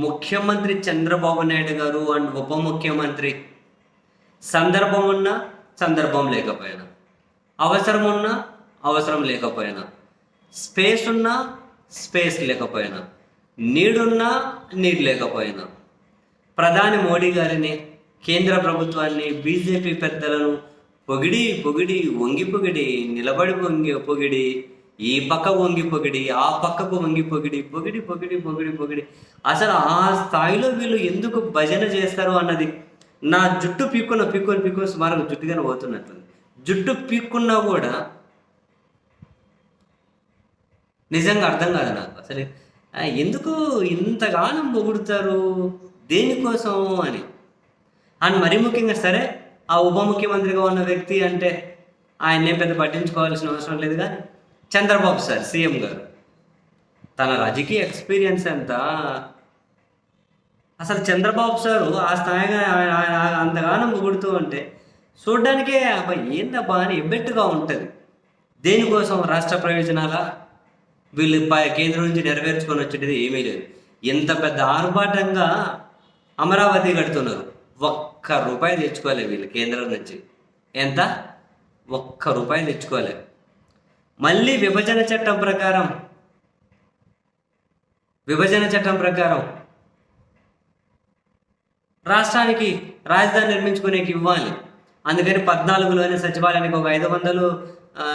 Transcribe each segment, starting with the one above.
ముఖ్యమంత్రి చంద్రబాబు నాయుడు గారు అండ్ ఉప ముఖ్యమంత్రి సందర్భం ఉన్నా సందర్భం లేకపోయినా అవసరం ఉన్నా అవసరం లేకపోయినా స్పేస్ ఉన్నా స్పేస్ లేకపోయినా నీడున్నా నీడు లేకపోయినా ప్రధాని మోడీ గారిని కేంద్ర ప్రభుత్వాన్ని బీజేపీ పెద్దలను పొగిడి పొగిడి వంగి పొగిడి నిలబడి వంగి పొగిడి ఈ పక్క వంగి పొగిడి ఆ పక్కకు వంగి పొగిడి పొగిడి పొగిడి పొగిడి పొగిడి. అసలు ఆ స్థాయిలో వీళ్ళు ఎందుకు భజన చేస్తారు అన్నది నా జుట్టు పీక్కున్న పీక్కుని పీక్కుని సుమారు జుట్టుగానే పోతున్నట్టుంది. జుట్టు పీక్కున్నా కూడా నిజంగా అర్థం కాదు నాకు. అసలు ఎందుకు ఇంతగానం పొగుడుతారు దేనికోసం అని. అండ్ మరీ ముఖ్యంగా సరే ఆ ఉప ముఖ్యమంత్రిగా ఉన్న వ్యక్తి అంటే ఆయన్నే పెద్ద పట్టించుకోవాల్సిన అవసరం లేదు కానీ చంద్రబాబు సార్ సీఎం గారు. తన రాజకీయ ఎక్స్పీరియన్స్ ఎంత? అసలు చంద్రబాబు సారు ఆ స్థాయిగా ఆయన- ఆయన అంతగానం పొగుడుతూ ఉంటే చూడ్డానికే అబ్బా ఏందబ్బా అని ఎబ్బెట్టుగా ఉంటుంది. దేనికోసం రాష్ట్ర ప్రయోజనాల? వీళ్ళు కేంద్రం నుంచి నెరవేర్చుకొని వచ్చేది ఏమీ లేదు. ఎంత పెద్ద ఆర్భాటంగా అమరావతి కడుతున్నారు. ఒక్క రూపాయి తెచ్చుకోలే వీళ్ళు కేంద్రం నుంచి. ఎంత? ఒక్క రూపాయి తెచ్చుకోలేదు మళ్ళీ విభజన చట్టం ప్రకారం. విభజన చట్టం ప్రకారం. రాష్ట్రానికి రాజధాని నిర్మించుకునేకి ఇవ్వాలి. అందుకని పద్నాలుగులోనే సచివాలయానికి ఒక ఐదు వందలు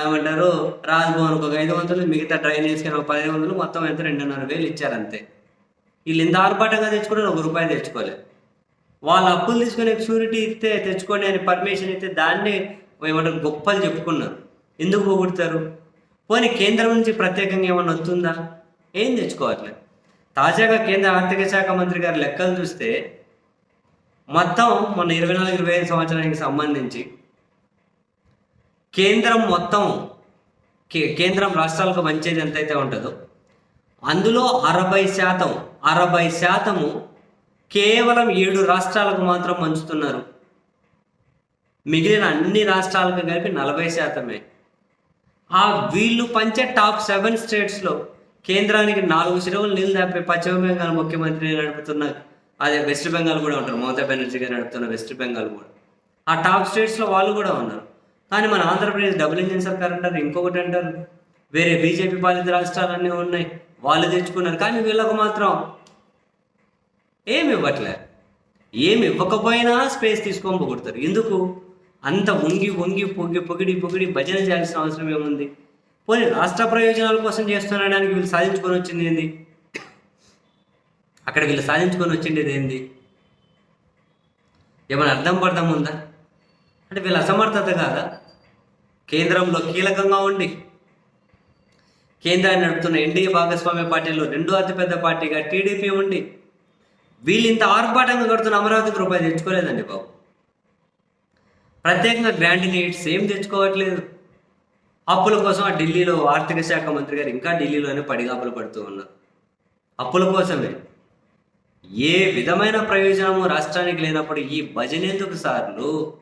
ఏమంటారు రాజ్భవన్కి ఒక ఐదు వందలు మిగతా డ్రైనేజ్కి ఒక పదిహేను వందలు మొత్తం ఎంత? రెండున్నర వేలు ఇచ్చారంతే. వీళ్ళు ఇంత ఆర్భాటంగా తెచ్చుకుంటే ఒక రూపాయి తెచ్చుకోలేదు వాళ్ళు అప్పులు తీసుకునే షూరిటీ ఇస్తే తెచ్చుకోండి అని పర్మిషన్ ఇస్తే దాన్ని ఏమంటారు గొప్పలు చెప్పుకున్నారు. ఎందుకు పోగొడతారు? పోనీ కేంద్రం నుంచి ప్రత్యేకంగా ఏమన్నా వస్తుందా? ఏం తెచ్చుకోవట్లేదు తాజాగా కేంద్ర ఆర్థిక శాఖ మంత్రి గారి లెక్కలు చూస్తే మొత్తం మొన్న ఇరవై నాలుగు ఇరవై ఐదు సంవత్సరానికి సంబంధించి కేంద్రం మొత్తం కే- కేంద్రం రాష్ట్రాలకు మంచిది ఎంతైతే ఉంటుందో అందులో అరవై శాతం అరవై శాతము కేవలం ఏడు రాష్ట్రాలకు మాత్రం పంచుతున్నారు. మిగిలిన అన్ని రాష్ట్రాలకు కలిపి నలభై శాతమే. ఆ వీళ్ళు పంచే టాప్ సెవెన్ స్టేట్స్లో కేంద్రానికి నాలుగు సెలవులు నీళ్ళు తప్పే పశ్చిమ బెంగాల్ ముఖ్యమంత్రి నడుపుతున్న అదే వెస్ట్ బెంగాల్ కూడా ఉంటారు మమతా బెనర్జీ గారు నడుపుతున్న వెస్ట్ బెంగాల్ కూడా. ఆ టాప్ స్టేట్స్లో వాళ్ళు కూడా ఉన్నారు. కానీ మన ఆంధ్రప్రదేశ్ డబుల్ ఇంజిన్ సర్కార్ అంటారు ఇంకొకటి అంటారు. వేరే బీజేపీ పాలిత రాష్ట్రాలన్నీ ఉన్నాయి వాళ్ళు తెచ్చుకున్నారు. కానీ వీళ్ళకు మాత్రం ఏమి ఇవ్వట్లే. ఏమి ఇవ్వకపోయినా స్పేస్ తీసుకొని పోగొడతారు. ఎందుకు? అంత వంగి వంగి పొగి పొగిడి పొగిడి భజన చేయాల్సిన అవసరం ఏముంది? పోనీ రాష్ట్ర ప్రయోజనాల కోసం చేస్తున్నాడానికి వీళ్ళు సాధించుకొని వచ్చింది ఏంది? అక్కడ వీళ్ళు సాధించుకొని వచ్చిండేది ఏంది? ఏమైనా అర్థం పడదాం ఉందా? అంటే వీళ్ళ అసమర్థత కాదా? కేంద్రంలో కీలకంగా ఉండి కేంద్రాన్ని నడుపుతున్న ఎన్డీఏ భాగస్వామ్య పార్టీలో రెండో అతిపెద్ద పార్టీగా టీడీపీ ఉండి వీళ్ళు ఇంత ఆర్భాటంగా కడుతున్న అమరావతికి రూపాయి తెచ్చుకోలేదండి బాబు. ప్రత్యేకంగా గ్రాండినేట్స్ నీడ్స్ ఏం తెచ్చుకోవట్లేదు. అప్పుల కోసం ఆ ఢిల్లీలో ఆర్థిక శాఖ మంత్రి గారు ఇంకా ఢిల్లీలోనే పడిగాపులు పడుతూ ఉన్నారు. అప్పుల కోసమే. ఏ విధమైన ప్రయోజనము రాష్ట్రానికి లేనప్పుడు ఈ భజన ఎందుకు సార్లు?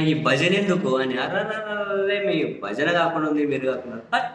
ఈ భజన ఎందుకు? అని అర్రర్రర్రే మీ భజన కాకుండా ఉంది మీరు కాకుండా